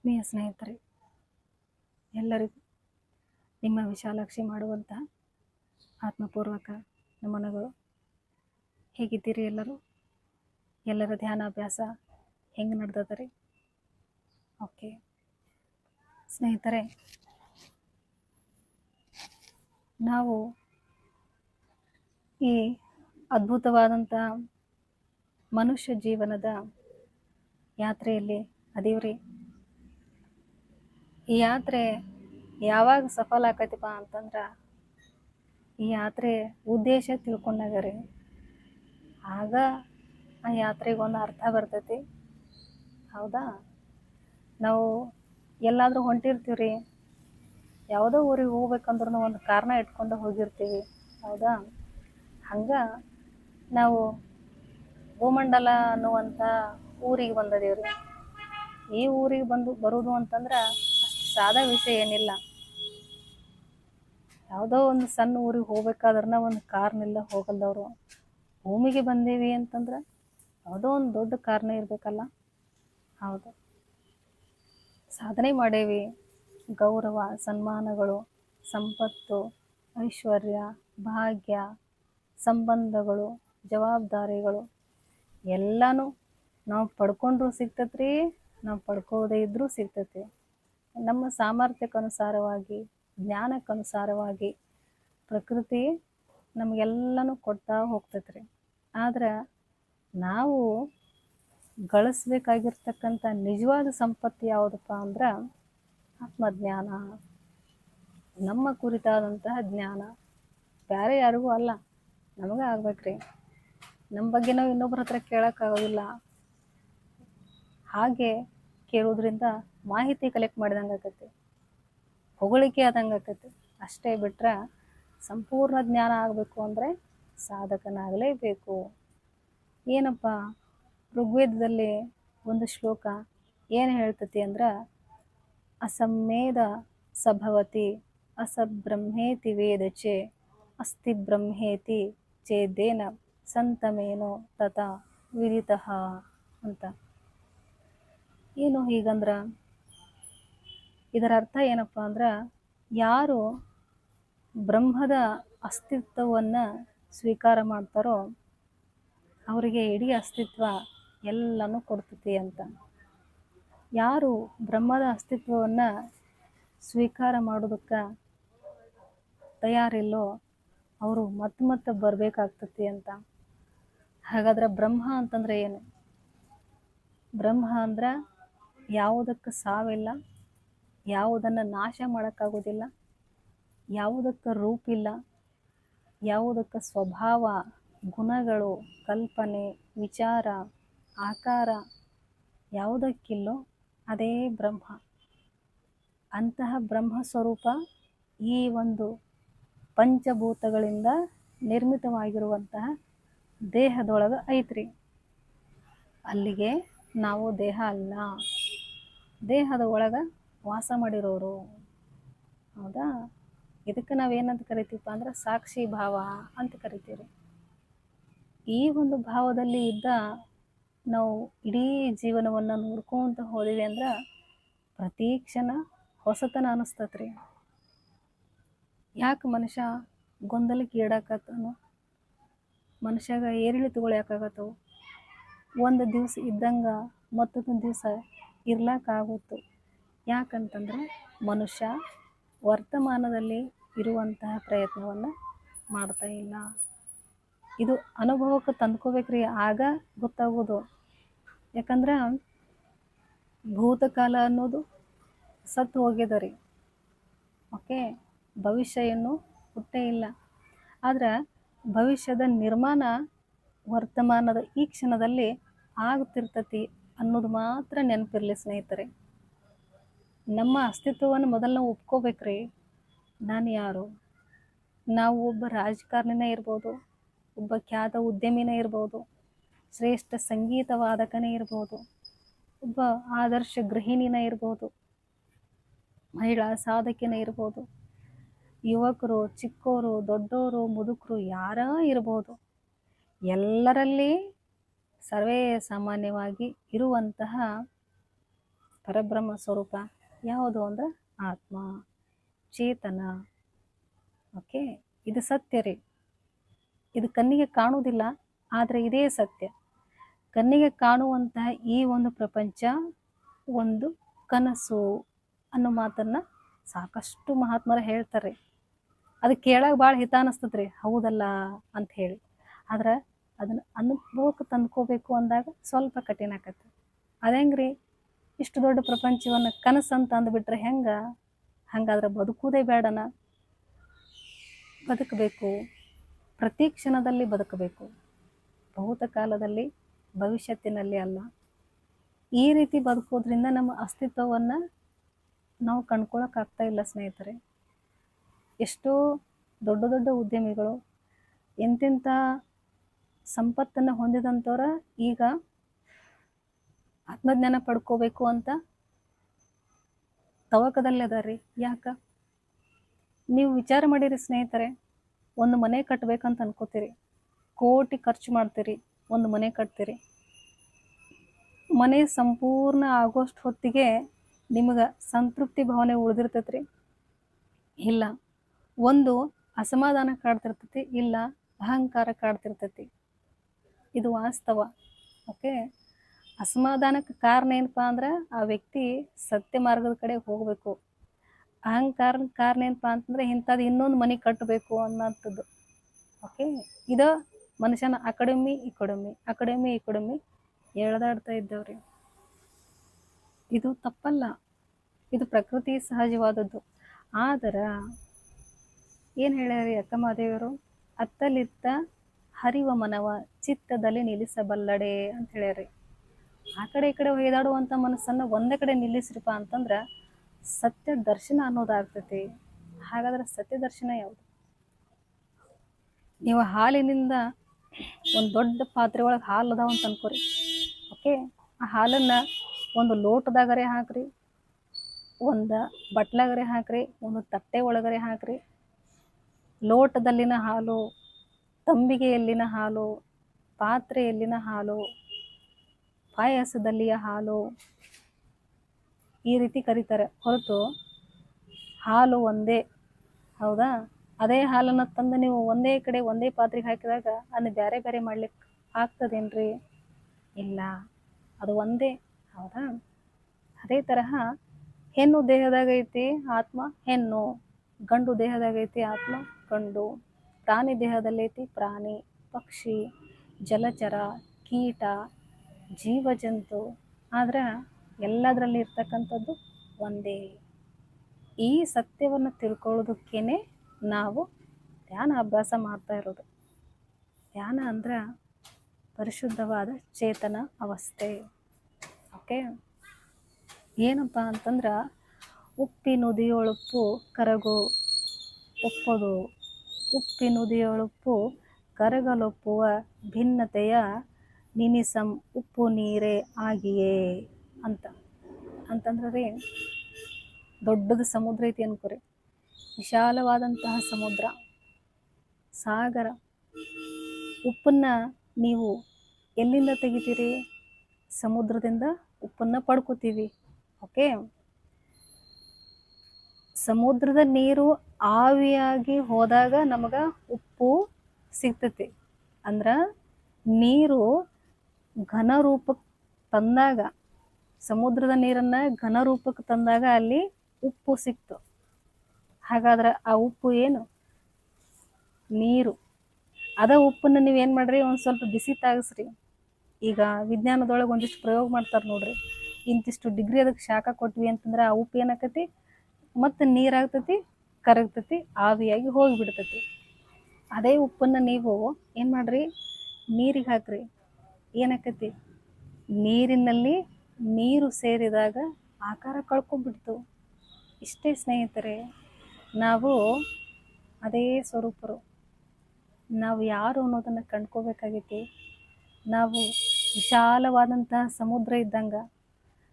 ಆತ್ಮೀಯ ಸ್ನೇಹಿತರೆ, ಎಲ್ಲರಿಗೂ ನಿಮ್ಮ ವಿಶಾಲಾಕ್ಷಿ ಮಾಡುವಂತಹ ಆತ್ಮಪೂರ್ವಕ ನಮನಗಳು. ಹೇಗಿದ್ದೀರಿ ಎಲ್ಲರೂ? ಎಲ್ಲರ ಧ್ಯಾನಾಭ್ಯಾಸ ಹೆಂಗೆ ನಡೆದದ ರೀ ಓಕೆ. ಸ್ನೇಹಿತರೆ, ನಾವು ಈ ಅದ್ಭುತವಾದಂಥ ಮನುಷ್ಯ ಜೀವನದ ಯಾತ್ರೆಯಲ್ಲಿ ಅದೀವ್ರಿ. ಈ ಯಾತ್ರೆ ಯಾವಾಗ ಸಫಲ ಆಕೈತಿಪ್ಪ ಅಂತಂದ್ರೆ ಈ ಯಾತ್ರೆ ಉದ್ದೇಶ ತಿಳ್ಕೊಂಡಾಗ ರೀ ಆಗ ಆ ಯಾತ್ರೆಗೆ ಒಂದು ಅರ್ಥ ಬರ್ತೈತಿ. ಹೌದಾ? ನಾವು ಎಲ್ಲಾದರೂ ಹೊಂಟಿರ್ತೀವಿ ರೀ ಯಾವುದೋ ಊರಿಗೆ ಹೋಗ್ಬೇಕಂದ್ರೂ ಒಂದು ಕಾರಣ ಇಟ್ಕೊಂಡು ಹೋಗಿರ್ತೀವಿ. ಹೌದಾ? ಹಂಗೆ ನಾವು ಭೂಮಂಡಲ ಅನ್ನುವಂಥ ಊರಿಗೆ ಬಂದದೇವ್ರಿ. ಈ ಊರಿಗೆ ಬಂದು ಬರೋದು ಅಂತಂದ್ರೆ ಸಾದಾ ವಿಷಯ ಏನಿಲ್ಲ. ಯಾವುದೋ ಒಂದು ಸಣ್ಣ ಊರಿಗೆ ಹೋಗ್ಬೇಕಾದ್ರನ್ನ ಒಂದು ಕಾರ್ನಿಲ್ಲ ಹೋಗಲ್ದವರು. ಭೂಮಿಗೆ ಬಂದೇವಿ ಅಂತಂದ್ರೆ ಯಾವುದೋ ಒಂದು ದೊಡ್ಡ ಕಾರಣ ಇರಬೇಕಲ್ಲ. ಹೌದು. ಸಾಧನೆ ಮಾಡೇವಿ. ಗೌರವ, ಸನ್ಮಾನಗಳು, ಸಂಪತ್ತು, ಐಶ್ವರ್ಯ, ಭಾಗ್ಯ, ಸಂಬಂಧಗಳು, ಜವಾಬ್ದಾರಿಗಳು ಎಲ್ಲನೂ ನಾವು ಪಡ್ಕೊಂಡ್ರೂ ಸಿಗ್ತೈತ್ರಿ, ನಾವು ಪಡ್ಕೋದೇ ಇದ್ರೂ ಸಿಗ್ತೈತಿ ನಮ್ಮ ಸಾಮರ್ಥ್ಯಕ್ಕನುಸಾರವಾಗಿ, ಜ್ಞಾನಕ್ಕನುಸಾರವಾಗಿ ಪ್ರಕೃತಿ ನಮಗೆಲ್ಲನೂ ಕೊಡ್ತಾ ಹೋಗ್ತೈತ್ರಿ. ಆದ್ರೆ ನಾವು ಗಳಿಸ್ಬೇಕಾಗಿರ್ತಕ್ಕಂಥ ನಿಜವಾದ ಸಂಪತ್ತು ಯಾವುದಪ್ಪ ಅಂದ್ರೆ ಆತ್ಮಜ್ಞಾನ. ನಮ್ಮ ಕುರಿತಾದಂತಹ ಜ್ಞಾನ. ಬೇರೆ ಯಾರಿಗೂ ಅಲ್ಲ, ನಮಗೆ ಆಗ್ಬೇಕ್ರಿ. ನಮ್ಮ ಬಗ್ಗೆ ನಾವು ಇನ್ನೊಬ್ಬರ ಹತ್ರ ಕೇಳೋಕ್ಕಾಗೋದಿಲ್ಲ ಹಾಗೆ ಕೇಳೋದ್ರಿಂದ ಮಾಹಿತಿ ಕಲೆಕ್ಟ್ ಮಾಡಿದಂಗೆ ಆಕತಿ ಹೊಗಳಿಕೆ ಆದಂಗೆ ಆಕತಿ ಅಷ್ಟೇ ಬಿಟ್ರೆ ಸಂಪೂರ್ಣ ಜ್ಞಾನ ಆಗಬೇಕು ಅಂದರೆ ಸಾಧಕನಾಗಲೇಬೇಕು. ಏನಪ್ಪ? ಋಗ್ವೇದದಲ್ಲಿ ಒಂದು ಶ್ಲೋಕ ಏನು ಹೇಳ್ತತಿ ಅಂದ್ರೆ, ಅಸಮ್ಮೇದ ಸಭವತಿ ಅಸಬ್ರಹ್ಮೇತಿ ವೇದ ಚೇ ಅಸ್ಥಿ ಬ್ರಹ್ಮೇತಿ ಚೇದೇನ ಸಂತಮೇನೋ ತಥಾ ವಿದಿತಃ ಅಂತ. ಏನು ಹೀಗಂದ್ರೆ? ಇದರ ಅರ್ಥ ಏನಪ್ಪ ಅಂದ್ರೆ, ಯಾರು ಬ್ರಹ್ಮದ ಅಸ್ತಿತ್ವವನ್ನು ಸ್ವೀಕಾರ ಮಾಡ್ತಾರೋ ಅವರಿಗೆ ಇಡೀ ಅಸ್ತಿತ್ವ ಎಲ್ಲನೂ ಕೊಡ್ತತಿ ಅಂತ. ಯಾರು ಬ್ರಹ್ಮದ ಅಸ್ತಿತ್ವವನ್ನು ಸ್ವೀಕಾರ ಮಾಡೋದಕ್ಕೆ ತಯಾರಿಲ್ಲೋ ಅವರು ಮತ್ತೆ ಮತ್ತೆ ಬರಬೇಕಾಗ್ತತಿ ಅಂತ. ಹಾಗಾದ್ರೆ ಬ್ರಹ್ಮ ಅಂತಂದ್ರೆ ಏನು? ಬ್ರಹ್ಮ ಅಂದ್ರೆ ಯಾವುದಕ್ಕೆ ಸಾವಿಲ್ಲ, ಯಾವುದನ್ನು ನಾಶ ಮಾಡೋಕ್ಕಾಗೋದಿಲ್ಲ, ಯಾವುದಕ್ಕೆ ರೂಪಿಲ್ಲ, ಯಾವುದಕ್ಕೆ ಸ್ವಭಾವ, ಗುಣಗಳು, ಕಲ್ಪನೆ, ವಿಚಾರ, ಆಕಾರ ಯಾವುದಕ್ಕಿಲ್ಲೋ ಅದೇ ಬ್ರಹ್ಮ. ಅಂತಹ ಬ್ರಹ್ಮ ಸ್ವರೂಪ ಈ ಒಂದು ಪಂಚಭೂತಗಳಿಂದ ನಿರ್ಮಿತವಾಗಿರುವಂತಹ ದೇಹದೊಳಗೆ ಐತ್ರಿ. ಅಲ್ಲಿಗೆ ನಾವು ದೇಹ ಅಲ್ಲ. ದೇಹದ ಒಳಗೆ ವಾಸ ಮಾಡಿರೋರು. ಹೌದಾ? ಇದಕ್ಕೆ ನಾವೇನಂತ ಕರಿತೀವಪ್ಪ ಅಂದ್ರೆ ಸಾಕ್ಷಿ ಭಾವ ಅಂತ ಕರಿತೀವಿ ಈ ಒಂದು ಭಾವದಲ್ಲಿ ಇದ್ದ ನಾವು ಇಡೀ ಜೀವನವನ್ನು ನೋಡ್ಕೊಂತ ಹೋದಿವಿ ಅಂದ್ರೆ ಪ್ರತಿ ಕ್ಷಣ ಹೊಸತನ ಅನಿಸ್ತತ್ರಿ. ಯಾಕೆ ಮನುಷ್ಯ ಗೊಂದಲಕ್ಕೆ ಈಡಾಕತ್ತಾನು? ಮನುಷ್ಯಾಗ ಏರಿಳಿತಗಳು ಯಾಕಾಗತ್ತವು? ಒಂದು ದಿವಸ ಇದ್ದಂಗೆ ಮತ್ತೊಂದು ದಿವಸ ಇರ್ಲಕ್ಕಾಗುತ್ತು. ಯಾಕಂತಂದ್ರೆ ಮನುಷ್ಯ ವರ್ತಮಾನದಲ್ಲಿ ಇರುವಂತಹ ಪ್ರಯತ್ನವನ್ನು ಮಾಡ್ತಾ ಇಲ್ಲ. ಇದು ಅನುಭವಕ್ಕೆ ತಂದ್ಕೋಬೇಕ್ರಿ, ಆಗ ಗೊತ್ತಾಗೋದು. ಯಾಕಂದ್ರೆ ಭೂತಕಾಲ ಅನ್ನೋದು ಸತ್ತು ಹೋಗ್ಯದ ರೀ. ಓಕೆ? ಭವಿಷ್ಯ ಏನು ಹುಟ್ಟೇ ಇಲ್ಲ. ಆದ್ರೆ ಭವಿಷ್ಯದ ನಿರ್ಮಾಣ ವರ್ತಮಾನದ ಈ ಕ್ಷಣದಲ್ಲಿ ಆಗುತ್ತಿರ್ತತಿ ಅನ್ನೋದು ಮಾತ್ರ ನೆನಪಿರಲಿ ಸ್ನೇಹಿತರೆ. ನಮ್ಮ ಅಸ್ತಿತ್ವವನ್ನು ಮೊದಲು ನಾವು ಒಪ್ಕೋಬೇಕ್ರಿ. ನಾನು ಯಾರು? ನಾವು ಒಬ್ಬ ರಾಜಕಾರಣಿನೇ ಇರ್ಬೋದು, ಒಬ್ಬ ಖ್ಯಾತ ಉದ್ಯಮಿನೇ ಇರ್ಬೋದು, ಶ್ರೇಷ್ಠ ಸಂಗೀತ ವಾದಕನೇ ಇರ್ಬೋದು, ಒಬ್ಬ ಆದರ್ಶ ಗೃಹಿಣಿನೇ ಇರ್ಬೋದು, ಮಹಿಳಾ ಸಾಧಕಿನೇ ಇರ್ಬೋದು, ಯುವಕರು, ಚಿಕ್ಕೋರು, ದೊಡ್ಡೋರು, ಮುದುಕರು ಯಾರ ಇರ್ಬೋದು, ಎಲ್ಲರಲ್ಲಿ ಸರ್ವೇ ಸಾಮಾನ್ಯವಾಗಿ ಇರುವಂತಹ ಪರಬ್ರಹ್ಮ ಸ್ವರೂಪ ಯಾವುದು ಅಂದರೆ ಆತ್ಮ, ಚೇತನ. ಓಕೆ ಇದು ಸತ್ಯ ರೀ. ಇದು ಕಣ್ಣಿಗೆ ಕಾಣುವುದಿಲ್ಲ, ಆದರೆ ಇದೇ ಸತ್ಯ. ಕಣ್ಣಿಗೆ ಕಾಣುವಂತಹ ಈ ಒಂದು ಪ್ರಪಂಚ ಒಂದು ಕನಸು ಅನ್ನೋ ಮಾತನ್ನು ಸಾಕಷ್ಟು ಮಹಾತ್ಮರು ಹೇಳ್ತಾರೆ ಅದು ಕೇಳಾಗ ಭಾಳ ಹಿತ ಅನ್ನಿಸ್ತದ್ರಿ ಹೌದಲ್ಲ ಅಂತ ಹೇಳಿ. ಆದ್ರೆ ಅದನ್ನ ಅನುಭವಕ್ಕೆ ತಂದ್ಕೋಬೇಕು ಅಂದಾಗ ಸ್ವಲ್ಪ ಕಠಿಣ ಆಕತ್ತೆ. ಅದೇಂಗ್ರಿ ಇಷ್ಟು ದೊಡ್ಡ ಪ್ರಪಂಚವನ್ನು ಕನಸು ಅಂತ ಅಂದ್ಬಿಟ್ರೆ ಹೆಂಗ? ಹಂಗಾದ್ರೆ ಬದುಕುವುದೇ ಬೇಡನ ಬದುಕಬೇಕು. ಪ್ರತಿ ಕ್ಷಣದಲ್ಲಿ ಬದುಕಬೇಕು. ಭೂತ ಕಾಲದಲ್ಲಿ ಭವಿಷ್ಯತ್ತಿನಲ್ಲಿ ಅಲ್ಲ. ಈ ರೀತಿ ಬದುಕೋದ್ರಿಂದ ನಮ್ಮ ಅಸ್ತಿತ್ವವನ್ನು ನಾವು ಕಂಡ್ಕೊಳಕ್ಕಾಗ್ತಾ ಇಲ್ಲ ಸ್ನೇಹಿತರೆ. ಎಷ್ಟೋ ದೊಡ್ಡ ದೊಡ್ಡ ಉದ್ಯಮಿಗಳು ಎಂತೆಂಥ ಸಂಪತ್ತನ್ನು ಹೊಂದಿದಂಥವ್ರ ಈಗ ಆತ್ಮಜ್ಞಾನ ಪಡ್ಕೋಬೇಕು ಅಂತ ತವಕದಲ್ಲಿ ರೀ ಯಾಕ? ನೀವು ವಿಚಾರ ಮಾಡಿರಿ ಸ್ನೇಹಿತರೆ, ಒಂದು ಮನೆ ಕಟ್ಟಬೇಕಂತ ಅನ್ಕೋತೀರಿ. ಕೋಟಿ ಖರ್ಚು ಮಾಡ್ತೀರಿ, ಒಂದು ಮನೆ ಕಟ್ತೀರಿ. ಮನೆ ಸಂಪೂರ್ಣ ಆಗೋಷ್ಟು ಹೊತ್ತಿಗೆ ನಿಮಗೆ ಸಂತೃಪ್ತಿ ಭಾವನೆ ಉಳಿದಿರ್ತೈತ್ರಿ. ಇಲ್ಲ. ಒಂದು ಅಸಮಾಧಾನ ಕಾಡ್ತಿರ್ತೈತಿ, ಇಲ್ಲ ಅಹಂಕಾರ ಕಾಡ್ತಿರ್ತೈತಿ. ಇದು ವಾಸ್ತವ. ಓಕೆ? ಅಸಮಾಧಾನಕ್ಕೆ ಕಾರಣ ಏನಪ್ಪಾ ಅಂದ್ರೆ ಆ ವ್ಯಕ್ತಿ ಸತ್ಯ ಮಾರ್ಗದ ಕಡೆ ಹೋಗಬೇಕು. ಅಹಂಕಾರ ಕಾರಣ ಏನಪ್ಪಾ ಅಂತಂದ್ರೆ ಇಂಥದ್ದು ಇನ್ನೊಂದು ಮನೆ ಕಟ್ಟಬೇಕು ಅನ್ನೋಂಥದ್ದು ಓಕೆ? ಇದು ಮನುಷ್ಯನ ಅಕಾಡೆಮಿ ಇಕಾಡೆಮಿ ಅಕಾಡೆಮಿ ಇಕಾಡೆಮಿ ಎಳೆದಾಡ್ತಾ ಇದ್ದವ್ರಿ. ಇದು ತಪ್ಪಲ್ಲ. ಇದು ಪ್ರಕೃತಿ ಸಹಜವಾದದ್ದು. ಆದ್ರೆ ಏನು ಹೇಳ್ಯಾರಿ ಅಕ್ಕಮಹಾದೇವರು ಅತ್ತಲಿತ್ತ ಹರಿವ ಮನವ ಚಿತ್ತದಲ್ಲಿ ನಿಲ್ಲಿಸಬಲ್ಲಡೆ ಅಂತ ಹೇಳ್ಯಾರಿ ಆ ಕಡೆ ಈ ಕಡೆ ಒಯ್ದಾಡುವಂಥ ಮನಸ್ಸನ್ನು ಒಂದೇ ಕಡೆ ನಿಲ್ಲಿಸ್ರಿಪ ಅಂತಂದ್ರೆ ಸತ್ಯ ದರ್ಶನ ಅನ್ನೋದಾಗ್ತೈತಿ ಹಾಗಾದ್ರೆ ಸತ್ಯ ದರ್ಶನ ಯಾವುದು? ನೀವು ಹಾಲಿನಿಂದ ಒಂದು ದೊಡ್ಡ ಪಾತ್ರೆ ಒಳಗೆ ಹಾಲು ಅದಾವ ಅಂತ ಅನ್ಕೋರಿ. ಓಕೆ? ಆ ಹಾಲನ್ನು ಒಂದು ಲೋಟದಾಗರೆ ಹಾಕ್ರಿ, ಒಂದು ಬಟ್ಲಾಗರೆ ಹಾಕ್ರಿ, ಒಂದು ತಟ್ಟೆ ಒಳಗರೆ ಹಾಕ್ರಿ. ಲೋಟದಲ್ಲಿನ ಹಾಲು ತಂಬಿಗೆಯಲ್ಲಿನ ಹಾಲು, ಪಾತ್ರೆಯಲ್ಲಿನ ಹಾಲು, ಪಾಯಸದಲ್ಲಿಯ ಹಾಲು ಈ ರೀತಿ ಕರೀತಾರೆ. ಹೊರತು ಹಾಲು ಒಂದೇ. ಹೌದಾ? ಅದೇ ಹಾಲನ್ನು ತಂದು ನೀವು ಒಂದೇ ಕಡೆ ಒಂದೇ ಪಾತ್ರೆಗೆ ಹಾಕಿದಾಗ ಅದನ್ನು ಬೇರೆ ಬೇರೆ ಮಾಡ್ಲಿಕ್ಕೆ ಆಗ್ತದೇನ್ರಿ? ಇಲ್ಲ, ಅದು ಒಂದೇ. ಹೌದಾ? ಅದೇ ತರಹ ಹೆಣ್ಣು ದೇಹದಾಗೈತಿ ಆತ್ಮ, ಹೆಣ್ಣು ಗಂಡು ದೇಹದಾಗೈತಿ ಆತ್ಮ, ಗಂಡು. ಪ್ರಾಣಿ ದೇಹದಲ್ಲಿ ಐತಿ. ಪ್ರಾಣಿ, ಪಕ್ಷಿ, ಜಲಚರ, ಕೀಟ, ಜೀವಜಂತು. ಆದ್ರೆ ಎಲ್ಲದರಲ್ಲಿ ಇರ್ತಕ್ಕಂಥದ್ದು ಒಂದೇ. ಈ ಸತ್ಯವನ್ನು ತಿಳ್ಕೊಳ್ಳೋದಕ್ಕೇನೆ ನಾವು ಧ್ಯಾನ ಅಭ್ಯಾಸ ಮಾಡ್ತಾ ಇರೋದು. ಧ್ಯಾನ ಅಂದ್ರೆ ಪರಿಶುದ್ಧವಾದ ಚೇತನ ಅವಸ್ಥೆ. ಓಕೆ? ಏನಪ್ಪ ಅಂತಂದ್ರೆ ಉಪ್ಪಿನುದಿಯೊಳುಪ್ಪು ಕರಗು, ಒಪ್ಪದು. ಉಪ್ಪಿನುದಿಯೊಳುಪ್ಪು ಕರಗಲೊಪ್ಪುವ ಭಿನ್ನತೆಯ ನಿನಿಸಂ ಉಪ್ಪು ನೀರೇ ಆಗಿಯೇ ಅಂತ. ಅಂತಂದ್ರೆ ರೀ ದೊಡ್ಡದು ಸಮುದ್ರ ಐತಿ ಅನ್ಕೋರಿ. ವಿಶಾಲವಾದಂತಹ ಸಮುದ್ರ, ಸಾಗರ. ಉಪ್ಪನ್ನ ನೀವು ಎಲ್ಲಿಂದ ತೆಗಿತೀರಿ? ಸಮುದ್ರದಿಂದ ಉಪ್ಪನ್ನ ಪಡ್ಕೋತೀವಿ. ಓಕೆ ಸಮುದ್ರದ ನೀರು ಆವಿಯಾಗಿ ಹೋದಾಗ ನಮಗೆ ಉಪ್ಪು ಸಿಗ್ತತಿ. ಅಂದ್ರೆ ನೀರು ಘನ ರೂಪಕ್ಕೆ ತಂದಾಗ, ಸಮುದ್ರದ ನೀರನ್ನ ಘನ ರೂಪಕ್ಕೆ ತಂದಾಗ ಅಲ್ಲಿ ಉಪ್ಪು ಸಿಕ್ತು. ಹಾಗಾದ್ರೆ ಆ ಉಪ್ಪು ಏನು? ನೀರು. ಅದ ಉಪ್ಪನ್ನ ನೀವೇನು ಮಾಡ್ರಿ? ಒಂದು ಸ್ವಲ್ಪ ಬಿಸಿ ತಾಗಿಸ್ರಿ. ಈಗ ವಿಜ್ಞಾನದೊಳಗೆ ಒಂದಿಷ್ಟು ಪ್ರಯೋಗ ಮಾಡ್ತಾರೆ ನೋಡ್ರಿ. ಇಂತಿಷ್ಟು ಡಿಗ್ರಿ ಅದಕ್ಕೆ ಶಾಖ ಕೊಟ್ವಿ ಅಂತಂದ್ರೆ ಆ ಉಪ್ಪು ಏನಾಕತಿ? ಮತ್ತು ನೀರಾಗ್ತತಿ, ಕರಗ್ತತಿ, ಆವಿಯಾಗಿ ಹೋಗಿಬಿಡ್ತತಿ. ಅದೇ ಉಪ್ಪನ್ನ ನೀವು ಏನು ಮಾಡ್ರಿ? ನೀರಿಗೆ ಹಾಕ್ರಿ. ಏನಾಕತಿ? ನೀರಿನಲ್ಲಿ ನೀರು ಸೇರಿದಾಗ ಆಕಾರ ಕಳ್ಕೊಂಡ್ಬಿಡ್ತು. ಇಷ್ಟೇ ಸ್ನೇಹಿತರೆ, ನಾವು ಅದೇ ಸ್ವರೂಪರು. ನಾವು ಯಾರು ಅನ್ನೋದನ್ನು ಕಂಡ್ಕೋಬೇಕಾಗೈತಿ? ನಾವು ವಿಶಾಲವಾದಂತಹ ಸಮುದ್ರ ಇದ್ದಂಗೆ.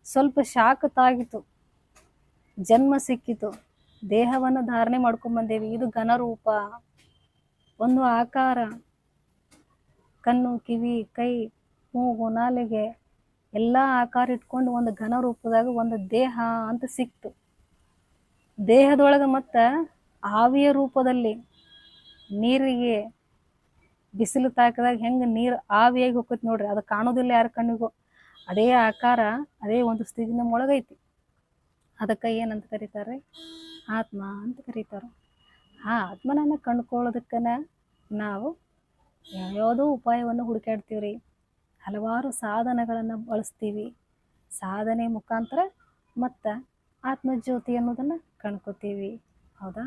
ಸ್ವಲ್ಪ ಶಾಖ ತಾಗಿತು. ಜನ್ಮ ಸಿಕ್ಕಿತು. ದೇಹವನ್ನು ಧಾರಣೆ ಮಾಡ್ಕೊಂಬಂದೇವಿ ಇದು ಘನರೂಪ. ಒಂದು ಆಕಾರ. ಕಣ್ಣು, ಕಿವಿ, ಕೈ, ಮೂಗು, ನಾಲಿಗೆ ಎಲ್ಲ ಆಕಾರ ಇಟ್ಕೊಂಡು ಒಂದು ಘನ ರೂಪದಾಗ ಒಂದು ದೇಹ ಅಂತ ಸಿಕ್ತು. ದೇಹದೊಳಗೆ ಮತ್ತು ಆವಿಯ ರೂಪದಲ್ಲಿ ನೀರಿಗೆ ಬಿಸಿಲು ತಾಕಿದಾಗ ಹೆಂಗೆ ನೀರು ಆವಿಯಾಗಿ ಹೋಗ್ತೈತಿ ನೋಡ್ರಿ. ಅದು ಕಾಣೋದಿಲ್ಲ ಯಾರ ಕಣ್ಣಿಗೂ. ಅದೇ ಆಕಾರ, ಅದೇ ಒಂದು ಸ್ಥಿತಿ ನಮ್ಮ ಒಳಗೈತಿ. ಅದಕ್ಕೆ ಏನಂತ ಕರೀತಾರೆ? ಆತ್ಮ ಅಂತ ಕರೀತಾರೆ. ಆ ಆತ್ಮನನ್ನು ಕಂಡುಕೊಳ್ಳೋದಕ್ಕನ ನಾವು ಯಾವ್ಯಾವುದೋ ಉಪಾಯವನ್ನು ಹುಡುಕಾಡ್ತೀವಿ ರೀ ಹಲವಾರು ಸಾಧನಗಳನ್ನು ಬಳಸ್ತೀವಿ. ಸಾಧನೆ ಮುಖಾಂತರ ಮತ್ತು ಆತ್ಮಜ್ಯೋತಿ ಅನ್ನೋದನ್ನು ಕಂಡ್ಕೋತೀವಿ ಹೌದಾ?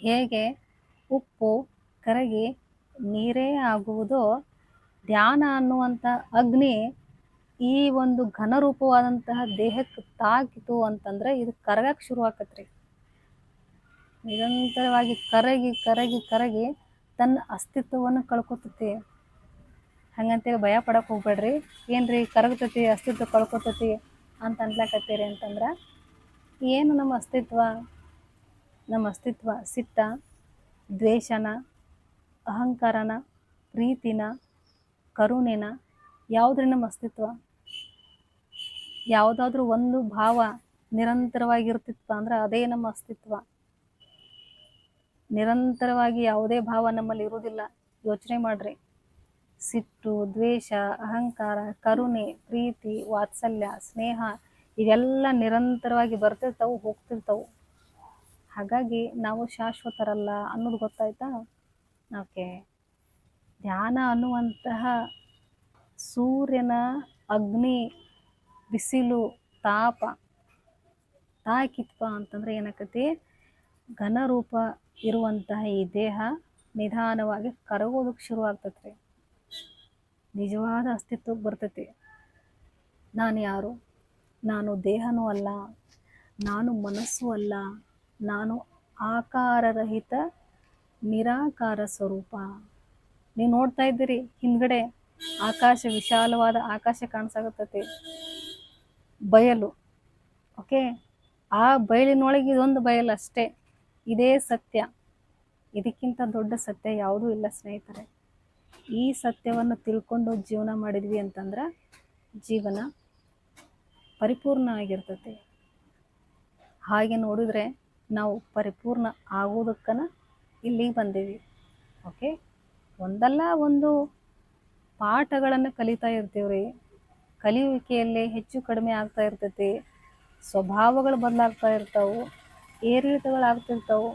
ಹೇಗೆ ಉಪ್ಪು, ಕರಗಿ, ನೀರೇ ಆಗುವುದೋ ಧ್ಯಾನ ಅನ್ನುವಂಥ ಅಗ್ನಿ ಈ ಒಂದು ಘನರೂಪವಾದಂತಹ ದೇಹಕ್ಕೆ ತಾಕಿತು ಅಂತಂದ್ರೆ ಇದು ಕರಗಕ್ಕೆ ಶುರು ಆಕತ್ರಿ. ನಿರಂತರವಾಗಿ ಕರಗಿ ಕರಗಿ ಕರಗಿ ತನ್ನ ಅಸ್ತಿತ್ವವನ್ನು ಕಳ್ಕೊತತಿ. ಹಂಗಂತೇಳಿ ಭಯ ಪಡಕ್ಕೆ ಹೋಗ್ಬೇಡ್ರಿ. ಏನ್ರಿ ಕರಗ್ತತಿ, ಅಸ್ತಿತ್ವ ಕಳ್ಕೊತತಿ ಅಂತ ಅನ್ಲಾಕತ್ತೀರಿ ಅಂತಂದ್ರೆ ಏನು ನಮ್ಮ ಅಸ್ತಿತ್ವ? ನಮ್ಮ ಅಸ್ತಿತ್ವ ಸಿಟ್ಟ, ದ್ವೇಷನ, ಅಹಂಕಾರನ, ಪ್ರೀತಿನ, ಕರುಣೆನ, ಯಾವುದ್ರಿ ನಮ್ಮ ಅಸ್ತಿತ್ವ? ಯಾವುದಾದ್ರೂ ಒಂದು ಭಾವ ನಿರಂತರವಾಗಿರ್ತಿತ್ತ ಅಂದ್ರೆ ಅದೇ ನಮ್ಮ ಅಸ್ತಿತ್ವ. ನಿರಂತರವಾಗಿ ಯಾವುದೇ ಭಾವ ನಮ್ಮಲ್ಲಿ ಇರುವುದಿಲ್ಲ. ಯೋಚನೆ ಮಾಡ್ರಿ. ಸಿಟ್ಟು, ದ್ವೇಷ, ಅಹಂಕಾರ, ಕರುಣೆ, ಪ್ರೀತಿ, ವಾತ್ಸಲ್ಯ, ಸ್ನೇಹ ಇವೆಲ್ಲ ನಿರಂತರವಾಗಿ ಬರ್ತಿರ್ತಾವು, ಹೋಗ್ತಿರ್ತಾವು. ಹಾಗಾಗಿ ನಾವು ಶಾಶ್ವತರಲ್ಲ ಅನ್ನೋದು ಗೊತ್ತಾಯ್ತಾ? ಓಕೆ. ಧ್ಯಾನ ಅನ್ನುವಂತಹ ಸೂರ್ಯನ ಅಗ್ನಿ ಬಿಸಿಲು, ತಾಪ ತಾಕಿತ್ಪ ಅಂತಂದ್ರೆ ಏನಾಕತಿ ಘನರೂಪ ಇರುವಂತಹ ಈ ದೇಹ ನಿಧಾನವಾಗಿ ಕರಗೋದಕ್ಕೆ ಶುರು ಆಗ್ತೈತ್ರಿ. ನಿಜವಾದ ಅಸ್ತಿತ್ವಕ್ಕೆ ಬರ್ತೈತಿ. ನಾನು ಯಾರು? ನಾನು ದೇಹನೂ ಅಲ್ಲ. ನಾನು ಮನಸ್ಸು ಅಲ್ಲ. ನಾನು ಆಕಾರರಹಿತ ನಿರಾಕಾರ ಸ್ವರೂಪ. ನೀವು ನೋಡ್ತಾ ಇದ್ದೀರಿ ಹಿಂದ್ಗಡೆ ಆಕಾಶ ವಿಶಾಲವಾದ ಆಕಾಶ ಕಾಣಿಸಾಗತ್ತೈತಿ ಬಯಲು ಓಕೆ ಆ ಬಯಲಿನೊಳಗೆ ಇದೊಂದು ಬಯಲು ಅಷ್ಟೇ. ಇದೇ ಸತ್ಯ. ಇದಕ್ಕಿಂತ ದೊಡ್ಡ ಸತ್ಯ ಯಾವುದೂ ಇಲ್ಲ ಸ್ನೇಹಿತರೆ. ಈ ಸತ್ಯವನ್ನು ತಿಳ್ಕೊಂಡು ಜೀವನ ಮಾಡಿದ್ವಿ ಅಂತಂದ್ರೆ ಜೀವನ ಪರಿಪೂರ್ಣ ಆಗಿರ್ತತಿ ಹಾಗೆ ನೋಡಿದರೆ ನಾವು ಪರಿಪೂರ್ಣ ಆಗೋದಕ್ಕನ ಇಲ್ಲಿಗೆ ಬಂದೀವಿ ಓಕೆ ಒಂದಲ್ಲ ಒಂದು ಪಾಠಗಳನ್ನು ಕಲಿತಾ ಇರ್ತೀವಿ ರೀ ಕಲಿಯುವಿಕೆಯಲ್ಲಿ ಹೆಚ್ಚು ಕಡಿಮೆ ಆಗ್ತಾ ಇರ್ತೈತಿ. ಸ್ವಭಾವಗಳು ಬದಲಾಗ್ತಾ ಇರ್ತಾವೆ. ಏರಿಳಿತಗಳು ಆಗ್ತಿರ್ತಾವೆ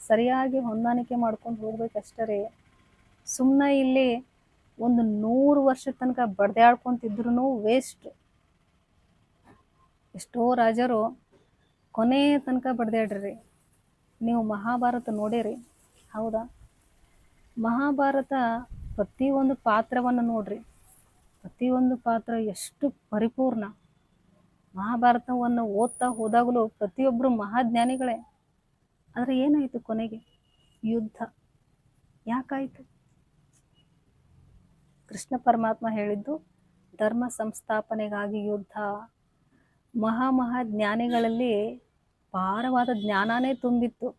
ಸರಿಯಾಗಿ ಹೊಂದಾಣಿಕೆ ಮಾಡ್ಕೊಂಡು ಹೋಗ್ಬೇಕಷ್ಟೇ ರೀ ಸುಮ್ಮನೆ ಇಲ್ಲಿ ಒಂದು ನೂರು ವರ್ಷದ ತನಕ ಬಡ್ದಾಡ್ಕೊಂತಿದ್ರು ವೇಸ್ಟ್ ಎಷ್ಟೋ ರಾಜರು ಕೊನೆ ತನಕ ಬಡ್ದಾಡ್ರಿ. ನೀವು ಮಹಾಭಾರತ ನೋಡಿರಿ. ಹೌದಾ? ಮಹಾಭಾರತ ಪ್ರತಿಯೊಂದು ಪಾತ್ರವನ್ನು ನೋಡ್ರಿ. ಪ್ರತಿಯೊಂದು ಪಾತ್ರ ಎಷ್ಟು ಪರಿಪೂರ್ಣ. ಮಹಾಭಾರತವನ್ನು ಓದ್ತಾ ಹೋದಾಗಲೂ ಪ್ರತಿಯೊಬ್ಬರು ಮಹಾಜ್ಞಾನಿಗಳೇ. ಆದರೆ ಏನಾಯಿತು ಕೊನೆಗೆ? ಯುದ್ಧ. ಯಾಕಾಯಿತು? ಕೃಷ್ಣ ಪರಮಾತ್ಮ ಹೇಳಿದ್ದು, ಧರ್ಮ ಸಂಸ್ಥಾಪನೆಗಾಗಿ ಯುದ್ಧ. ಮಹಾ ಮಹಾ ಜ್ಞಾನಿಗಳಲ್ಲಿ ಪಾರವಾದ ಜ್ಞಾನನೇ ತುಂಬಿತ್ತು.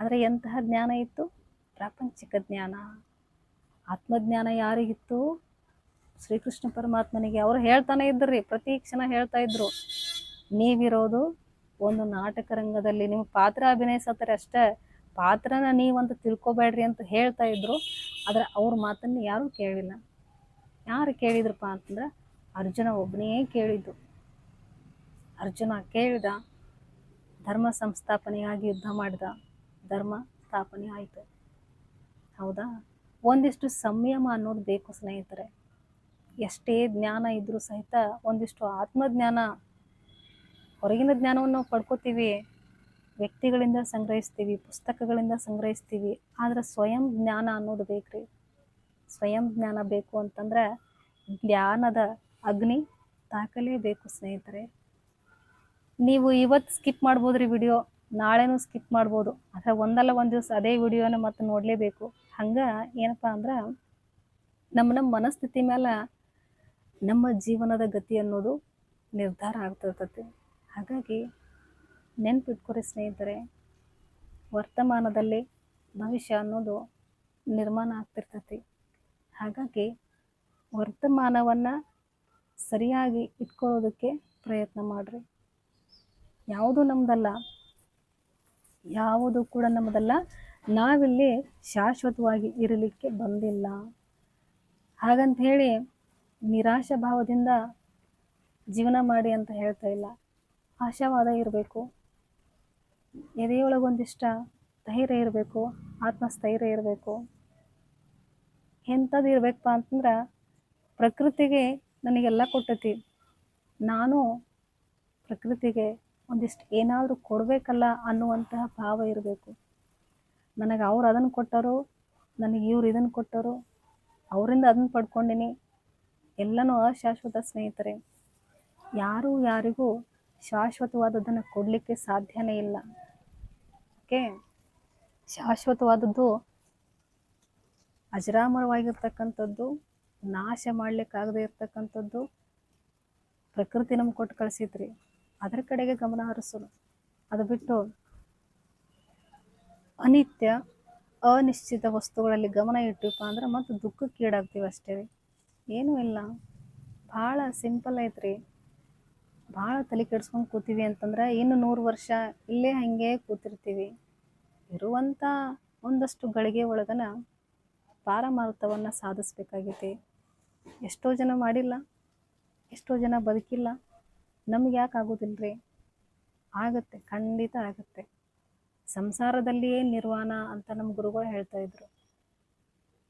ಆದರೆ ಎಂತಹ ಜ್ಞಾನ ಇತ್ತು? ಪ್ರಾಪಂಚಿಕ ಜ್ಞಾನ. ಆತ್ಮಜ್ಞಾನ ಯಾರಿಗಿತ್ತು? ಶ್ರೀಕೃಷ್ಣ ಪರಮಾತ್ಮನಿಗೆ ಅವರು ಹೇಳ್ತಾನೆ ಇದ್ರಿ, ಪ್ರತಿ ಕ್ಷಣ ಹೇಳ್ತಾ ಇದ್ರು. ನೀವಿರೋದು ಒಂದು ನಾಟಕ ರಂಗದಲ್ಲಿ ನಿಮ್ಮ ಪಾತ್ರ ಅಭಿನಯಿಸತ್ತಾರೆ ಅಷ್ಟೇ. ಪಾತ್ರನ ನೀವಂತ ತಿಳ್ಕೊಬೇಡ್ರಿ ಅಂತ ಹೇಳ್ತಾ ಇದ್ರು, ಆದರೆ ಅವ್ರ ಮಾತನ್ನು ಯಾರೂ ಕೇಳಿಲ್ಲ. ಯಾರು ಕೇಳಿದ್ರಪ್ಪ ಅಂತಂದ್ರೆ, ಅರ್ಜುನ ಒಬ್ಬನೇ ಕೇಳಿದ್ದು. ಅರ್ಜುನ ಕೇಳಿದ, ಧರ್ಮ ಸಂಸ್ಥಾಪನೆಯಾಗಿ ಯುದ್ಧ ಮಾಡಿದ, ಧರ್ಮ ಸ್ಥಾಪನೆ ಆಯಿತು. ಹೌದಾ? ಒಂದಿಷ್ಟು ಸಂಯಮ ಅನ್ನೋದು ಬೇಕು ಸ್ನೇಹಿತರೆ. ಎಷ್ಟೇ ಜ್ಞಾನ ಇದ್ರೂ ಸಹಿತ ಒಂದಿಷ್ಟು ಆತ್ಮಜ್ಞಾನ, ಹೊರಗಿನ ಜ್ಞಾನವನ್ನು ನಾವು ಪಡ್ಕೋತೀವಿ, ವ್ಯಕ್ತಿಗಳಿಂದ ಸಂಗ್ರಹಿಸ್ತೀವಿ, ಪುಸ್ತಕಗಳಿಂದ ಸಂಗ್ರಹಿಸ್ತೀವಿ, ಆದರೆ ಸ್ವಯಂ ಜ್ಞಾನ ಅನ್ನೋದು ಬೇಕ್ರಿ. ಸ್ವಯಂ ಜ್ಞಾನ ಬೇಕು ಅಂತಂದ್ರೆ ಜ್ಞಾನದ ಅಗ್ನಿ ತಾಕಲೇಬೇಕು ಸ್ನೇಹಿತರೆ. ನೀವು ಇವತ್ತು ಸ್ಕಿಪ್ ಮಾಡ್ಬೋದು ರೀ ವಿಡಿಯೋ, ನಾಳೆನೂ ಸ್ಕಿಪ್ ಮಾಡ್ಬೋದು. ಆದರೆ ಒಂದಲ್ಲ ಒಂದು ದಿವಸ ಅದೇ ವಿಡಿಯೋನ ಮತ್ತೆ ನೋಡಲೇಬೇಕು. ಹಂಗೆ ಏನಪ್ಪ ಅಂದ್ರೆ ನಮ್ಮ ನಮ್ಮ ಮನಸ್ಥಿತಿ ಮೇಲೆ ನಮ್ಮ ಜೀವನದ ಗತಿ ಅನ್ನೋದು ನಿರ್ಧಾರ ಆಗ್ತಿರ್ತೈತಿ. ಹಾಗಾಗಿ ನೆನ್ಪಿಟ್ಕೊರಿ ಸ್ನೇಹಿತರೆ, ವರ್ತಮಾನದಲ್ಲಿ ಭವಿಷ್ಯ ಅನ್ನೋದು ನಿರ್ಮಾಣ ಆಗ್ತಿರ್ತೈತಿ. ಹಾಗಾಗಿ ವರ್ತಮಾನವನ್ನು ಸರಿಯಾಗಿ ಇಟ್ಕೊಳ್ಳೋದಕ್ಕೆ ಪ್ರಯತ್ನ ಮಾಡಿರಿ. ಯಾವುದು ನಮ್ಮದಲ್ಲ ಯಾವುದು ಕೂಡ ನಮ್ಮದಲ್ಲ ನಾವಿಲ್ಲಿ ಶಾಶ್ವತವಾಗಿ ಇರಲಿಕ್ಕೆ ಬಂದಿಲ್ಲ. ಹಾಗಂತ ಹೇಳಿ ನಿರಾಶಾ ಭಾವದಿಂದ ಜೀವನ ಮಾಡಿ ಅಂತ ಹೇಳ್ತಾ ಇಲ್ಲ. ಆಶಾವಾದ ಇರಬೇಕು. ಎದೆಯೊಳಗೊಂದಿಷ್ಟ ಧೈರ್ಯ ಇರಬೇಕು, ಆತ್ಮಸ್ಥೈರ್ಯ ಇರಬೇಕು. ಎಂಥದ್ದು ಇರಬೇಕಪ್ಪ ಅಂತಂದ್ರೆ ಪ್ರಕೃತಿಗೆ ನನಗೆಲ್ಲ ಕೊಟ್ಟತಿ. ನಾನು ಪ್ರಕೃತಿಗೆ ಒಂದಿಷ್ಟು ಏನಾದರೂ ಕೊಡಬೇಕಲ್ಲ ಅನ್ನುವಂತಹ ಭಾವ ಇರಬೇಕು. ನನಗೆ ಅವ್ರು ಅದನ್ನು ಕೊಟ್ಟರು, ನನಗೆ ಇವ್ರು ಇದನ್ನು ಕೊಟ್ಟರು, ಅವರಿಂದ ಅದನ್ನು ಪಡ್ಕೊಂಡಿನಿ ಎಲ್ಲನೂ ಅಶಾಶ್ವತ ಸ್ನೇಹಿತರೆ. ಯಾರೂ ಯಾರಿಗೂ ಶಾಶ್ವತವಾದದ್ದನ್ನು ಕೊಡಲಿಕ್ಕೆ ಸಾಧ್ಯನೇ ಇಲ್ಲ. ಓಕೆ? ಶಾಶ್ವತವಾದದ್ದು ಅಜರಾಮರವಾಗಿರ್ತಕ್ಕಂಥದ್ದು, ನಾಶ ಮಾಡಲಿಕ್ಕಾಗದೇ ಇರ್ತಕ್ಕಂಥದ್ದು ಪ್ರಕೃತಿ ನಮ್ಗೆ ಕೊಟ್ಟು ಕಳಿಸಿದ್ರಿ ಅದರ ಕಡೆಗೆ ಗಮನ ಹರಿಸೋದು ಅದು ಬಿಟ್ಟು ಅನಿತ್ಯ ಅನಿಶ್ಚಿತ ವಸ್ತುಗಳಲ್ಲಿ ಗಮನ ಇಟ್ಟಿಪ್ಪ ಅಂದ್ರೆ ಮತ್ತೆ ದುಃಖಕ್ಕೀಡಾಗ್ತೀವಿ ಅಷ್ಟೇ ಏನೂ ಇಲ್ಲ. ಭಾಳ ಸಿಂಪಲ್ ಐತ್ರಿ. ಭಾಳ ತಲೆ ಕೆಡ್ಸ್ಕೊಂಡು ಕೂತೀವಿ ಅಂತಂದ್ರೆ ಇನ್ನು ನೂರು ವರ್ಷ ಇಲ್ಲೇ ಹಾಗೆ ಕೂತಿರ್ತೀವಿ. ಇರುವಂಥ ಒಂದಷ್ಟು ಗಳಿಗೆ ಒಳಗನ ಪಾರಮಾರ್ಥವನ್ನು ಸಾಧಿಸ್ಬೇಕಾಗೈತಿ. ಎಷ್ಟೋ ಜನ ಮಾಡಿಲ್ಲ, ಎಷ್ಟೋ ಜನ ಬದುಕಿಲ್ಲ. ನಮ್ಗೆ ಯಾಕೆ ಆಗೋದಿಲ್ಲ ರೀ ಆಗುತ್ತೆ, ಖಂಡಿತ ಆಗುತ್ತೆ. ಸಂಸಾರದಲ್ಲಿಯೇ ನಿರ್ವಾಣ ಅಂತ ನಮ್ಮ ಗುರುಗಳು ಹೇಳ್ತಾ ಇದ್ರು.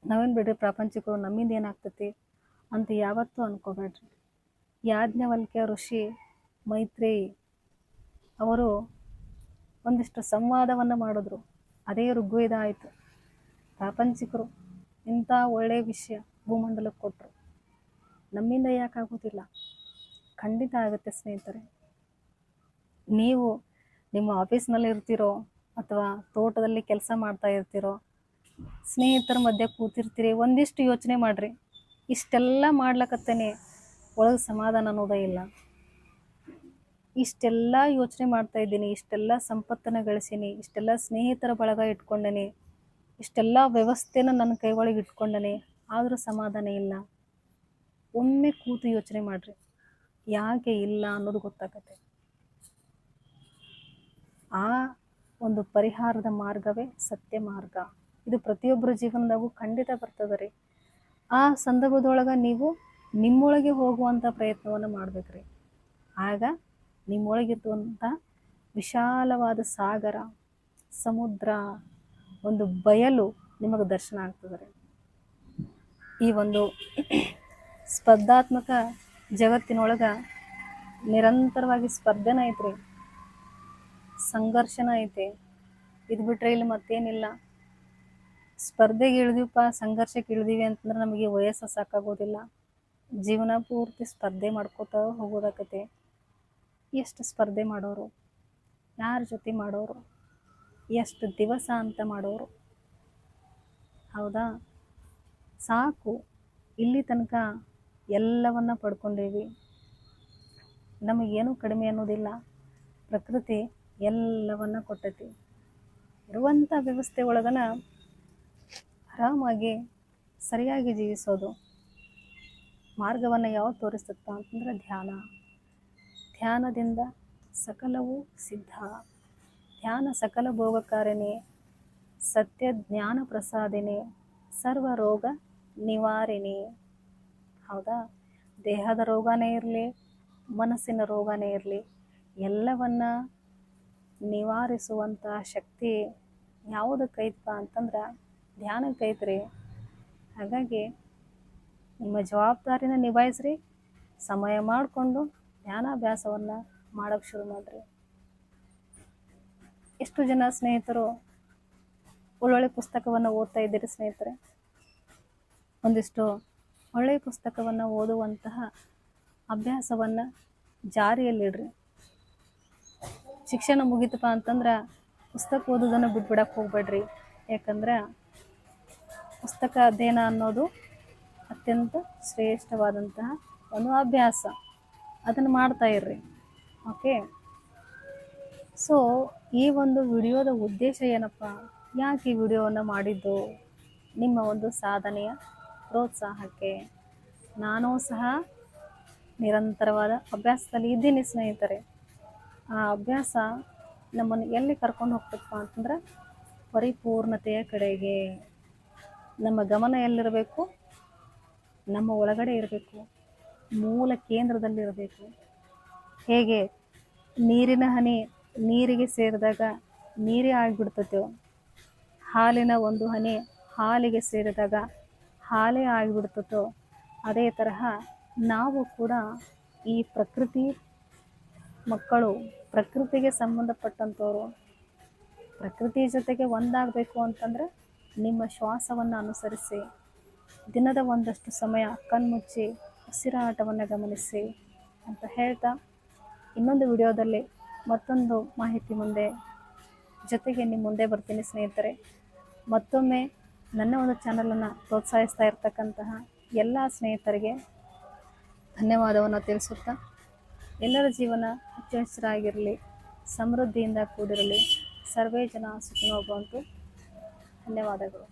ನಾವೇನು ಬಿಡ್ರಿ, ಪ್ರಾಪಂಚಿಕರು ನಮ್ಮಿಂದ ಏನಾಗ್ತೈತಿ ಅಂತ ಯಾವತ್ತೂ ಅನ್ಕೋಬೇಡ್ರಿ. ಯಾಜ್ಞವಲ್ಕ್ಯ ಋಷಿ ಮೈತ್ರೇಯಿ ಅವರು ಒಂದಿಷ್ಟು ಸಂವಾದವನ್ನು ಮಾಡಿದ್ರು. ಅದೇ ಋಗ್ವೇದ ಆಯಿತು. ಪ್ರಾಪಂಚಿಕರು ಇಂಥ ಒಳ್ಳೆಯ ವಿಷಯ ಭೂಮಂಡಲಕ್ಕೆ ಕೊಟ್ಟರು ನಮ್ಮಿಂದ ಯಾಕಾಗೋದಿಲ್ಲ ಖಂಡಿತ ಆಗುತ್ತೆ ಸ್ನೇಹಿತರೆ. ನೀವು ನಿಮ್ಮ ಆಫೀಸ್ನಲ್ಲಿ ಇರ್ತೀರೋ ಅಥವಾ ತೋಟದಲ್ಲಿ ಕೆಲಸ ಮಾಡ್ತಾ ಇರ್ತೀರೋ, ಸ್ನೇಹಿತರ ಮಧ್ಯೆ ಕೂತಿರ್ತೀರಿ, ಒಂದಿಷ್ಟು ಯೋಚನೆ ಮಾಡಿರಿ. ಇಷ್ಟೆಲ್ಲ ಮಾಡ್ಲಕತ್ತೇನೆ. ಒಳಗೆ ಸಮಾಧಾನ ಅನ್ನೋದೇ ಇಲ್ಲ. ಇಷ್ಟೆಲ್ಲ ಯೋಚನೆ ಮಾಡ್ತಾ ಇದ್ದೀನಿ. ಇಷ್ಟೆಲ್ಲ ಸಂಪತ್ತನ್ನು ಗಳಿಸೀನಿ. ಇಷ್ಟೆಲ್ಲ ಸ್ನೇಹಿತರ ಬಳಗ ಇಟ್ಕೊಂಡೇನೆ. ಇಷ್ಟೆಲ್ಲ ವ್ಯವಸ್ಥೆನ ನನ್ನ ಕೈ ಒಳಗೆ ಇಟ್ಕೊಂಡೇನೆ. ಆದರೂ ಸಮಾಧಾನ ಇಲ್ಲ. ಒಮ್ಮೆ ಕೂತು ಯೋಚನೆ ಮಾಡಿರಿ. ಯಾಕೆ ಇಲ್ಲ ಅನ್ನೋದು ಗೊತ್ತಾಗತ್ತೆ. ಆ ಒಂದು ಪರಿಹಾರದ ಮಾರ್ಗವೇ ಸತ್ಯ ಮಾರ್ಗ. ಇದು ಪ್ರತಿಯೊಬ್ಬರ ಜೀವನದಾಗೂ ಖಂಡಿತ ಬರ್ತದೆ ರೀ. ಆ ಸಂದರ್ಭದೊಳಗೆ ನೀವು ನಿಮ್ಮೊಳಗೆ ಹೋಗುವಂಥ ಪ್ರಯತ್ನವನ್ನು ಮಾಡ್ಬೇಕ್ರಿ. ಆಗ ನಿಮ್ಮೊಳಗಿರುವಂಥ ವಿಶಾಲವಾದ ಸಾಗರ, ಸಮುದ್ರ, ಒಂದು ಬಯಲು ನಿಮಗೆ ದರ್ಶನ ಆಗ್ತದೆ ಈ ಒಂದು ಸ್ಪರ್ಧಾತ್ಮಕ ಜಗತ್ತಿನೊಳಗೆ ನಿರಂತರವಾಗಿ ಸ್ಪರ್ಧೆನ ಐತ್ರಿ, ಸಂಘರ್ಷನ ಐತೆ. ಇದು ಬಿಟ್ಟರೆ ಇಲ್ಲಿ ಮತ್ತೇನಿಲ್ಲ. ಸ್ಪರ್ಧೆಗೆ ಇಳಿದೀವಪ್ಪ ಸಂಘರ್ಷಕ್ಕೆ ಇಳಿದೀವಿ ಅಂತಂದ್ರೆ ನಮಗೆ ವಯಸ್ಸು ಸಾಕಾಗೋದಿಲ್ಲ. ಜೀವನ ಪೂರ್ತಿ ಸ್ಪರ್ಧೆ ಮಾಡ್ಕೋತಾ ಹೋಗೋದಾಕತೆ ಎಷ್ಟು ಸ್ಪರ್ಧೆ ಮಾಡೋರು? ಯಾರ ಜೊತೆ ಮಾಡೋರು? ಎಷ್ಟು ದಿವಸ ಅಂತ ಮಾಡೋರು? ಹೌದಾ? ಸಾಕು. ಇಲ್ಲಿ ತನಕ ಎಲ್ಲವನ್ನ ಪಡ್ಕೊಂಡೇವಿ. ನಮಗೇನು ಕಡಿಮೆ ಅನ್ನೋದಿಲ್ಲ. ಪ್ರಕೃತಿ ಎಲ್ಲವನ್ನ ಕೊಟ್ಟತಿ. ಇರುವಂಥ ವ್ಯವಸ್ಥೆ ಒಳಗನ ಆರಾಮಾಗಿ ಸರಿಯಾಗಿ ಜೀವಿಸೋದು ಮಾರ್ಗವನ್ನು ಯಾವ್ದು ತೋರಿಸುತ್ತ ಅಂತಂದ್ರೆ ಧ್ಯಾನ. ಧ್ಯಾನದಿಂದ ಸಕಲವು ಸಿದ್ಧ. ಧ್ಯಾನ ಸಕಲ ಭೋಗಕಾರಿಣಿ, ಸತ್ಯ ಜ್ಞಾನ ಪ್ರಸಾದಿನಿ ಸರ್ವ ರೋಗ ನಿವಾರಿಣಿ. ಹೌದಾ? ದೇಹದ ರೋಗನೇ ಇರಲಿ, ಮನಸ್ಸಿನ ರೋಗನೇ ಇರಲಿ, ಎಲ್ಲವನ್ನ ನಿವಾರಿಸುವಂಥ ಶಕ್ತಿ ಯಾವುದಕ್ಕೈತಪ್ಪ ಅಂತಂದ್ರೆ ಧ್ಯಾನಕ್ಕೈತ್ರಿ ಹಾಗಾಗಿ ನಿಮ್ಮ ಜವಾಬ್ದಾರಿನ ನಿಭಾಯಿಸ್ರಿ. ಸಮಯ ಮಾಡಿಕೊಂಡು ಧ್ಯಾನಾಭ್ಯಾಸವನ್ನು ಮಾಡೋಕ್ಕೆ ಶುರು ಮಾಡಿರಿ. ಎಷ್ಟು ಜನ ಸ್ನೇಹಿತರು ಒಳ್ಳೊಳ್ಳೆ ಪುಸ್ತಕವನ್ನು ಓದ್ತಾ ಇದ್ದೀರಿ ಸ್ನೇಹಿತರೆ? ಒಂದಿಷ್ಟು ಒಳ್ಳೆಯ ಪುಸ್ತಕವನ್ನು ಓದುವಂತಹ ಅಭ್ಯಾಸವನ್ನು ಜಾರಿಯಲ್ಲಿಡ್ರಿ. ಶಿಕ್ಷಣ ಮುಗಿತಪ್ಪ ಅಂತಂದ್ರೆ ಪುಸ್ತಕ ಓದೋದನ್ನು ಬಿಟ್ಬಿಡಕ್ಕೆ ಹೋಗ್ಬೇಡ್ರಿ. ಯಾಕಂದ್ರೆ ಪುಸ್ತಕ ಅಧ್ಯಯನ ಅನ್ನೋದು ಅತ್ಯಂತ ಶ್ರೇಷ್ಠವಾದಂತಹ ಒಂದು ಅಭ್ಯಾಸ ಅದನ್ನು ಮಾಡ್ತಾ ಇರ್ರಿ. ಓಕೆ ಸೊ ಈ ಒಂದು ವಿಡಿಯೋದ ಉದ್ದೇಶ ಏನಪ್ಪ? ಯಾಕೆ ಈ ವಿಡಿಯೋವನ್ನು ಮಾಡಿದ್ದು? ನಿಮ್ಮ ಒಂದು ಸಾಧನೆಯ ಪ್ರೋತ್ಸಾಹಕ್ಕೆ ನಾನು ಸಹ ನಿರಂತರವಾದ ಅಭ್ಯಾಸದಲ್ಲಿ ಇದ್ದೀನಿ ಸ್ನೇಹಿತರೆ. ಆ ಅಭ್ಯಾಸ ನಮ್ಮನ್ನು ಎಲ್ಲಿ ಕರ್ಕೊಂಡು ಹೋಗ್ತಪ್ಪ ಅಂತಂದ್ರೆ ಪರಿಪೂರ್ಣತೆಯ ಕಡೆಗೆ. ನಮ್ಮ ಗಮನ ಎಲ್ಲಿರಬೇಕು? ನಮ್ಮ ಒಳಗಡೆ ಇರಬೇಕು. ಮೂಲ ಕೇಂದ್ರದಲ್ಲಿರಬೇಕು ಹೇಗೆ? ನೀರಿನ ಹನಿ ನೀರಿಗೆ ಸೇರಿದಾಗ ನೀರೇ ಆಗಿಬಿಡ್ತದೋ ಹಾಲಿನ ಒಂದು ಹನಿ ಹಾಲಿಗೆ ಸೇರಿದಾಗ ಹಾಲೇ ಆಗಿಬಿಡ್ತದೋ ಅದೇ ತರಹ ನಾವು ಕೂಡ ಈ ಪ್ರಕೃತಿ ಮಕ್ಕಳು, ಪ್ರಕೃತಿಗೆ ಸಂಬಂಧಪಟ್ಟಂಥವ್ರು ಪ್ರಕೃತಿ ಜೊತೆಗೆ ಒಂದಾಗಬೇಕು ಅಂತಂದರೆ ನಿಮ್ಮ ಶ್ವಾಸವನ್ನು ಅನುಸರಿಸಿ, ದಿನದ ಒಂದಷ್ಟು ಸಮಯ ಕಣ್ಮುಚ್ಚಿ, ಉಸಿರಾಟವನ್ನು ಗಮನಿಸಿ ಅಂತ ಹೇಳ್ತಾ ಇನ್ನೊಂದು ವಿಡಿಯೋದಲ್ಲಿ ಮತ್ತೊಂದು ಮಾಹಿತಿ ಮುಂದೆ ಜೊತೆಗೆ ನಿಮ್ಮ ಮುಂದೆ ಬರ್ತೀನಿ ಸ್ನೇಹಿತರೆ. ಮತ್ತೊಮ್ಮೆ ನನ್ನ ಒಂದು ಚಾನಲನ್ನು ಪ್ರೋತ್ಸಾಹಿಸ್ತಾ ಇರ್ತಕ್ಕಂತಹ ಎಲ್ಲ ಸ್ನೇಹಿತರಿಗೆ ಧನ್ಯವಾದವನ್ನು ತಿಳಿಸುತ್ತಾ, ಎಲ್ಲರ ಜೀವನ ಹೆಚ್ಚು ಹಸಿರಾಗಿರಲಿ ಸಮೃದ್ಧಿಯಿಂದ ಕೂಡಿರಲಿ. ಸರ್ವೇ ಜನ ಸುಖನೋಗುವಂತೂ ಧನ್ಯವಾದಗಳು.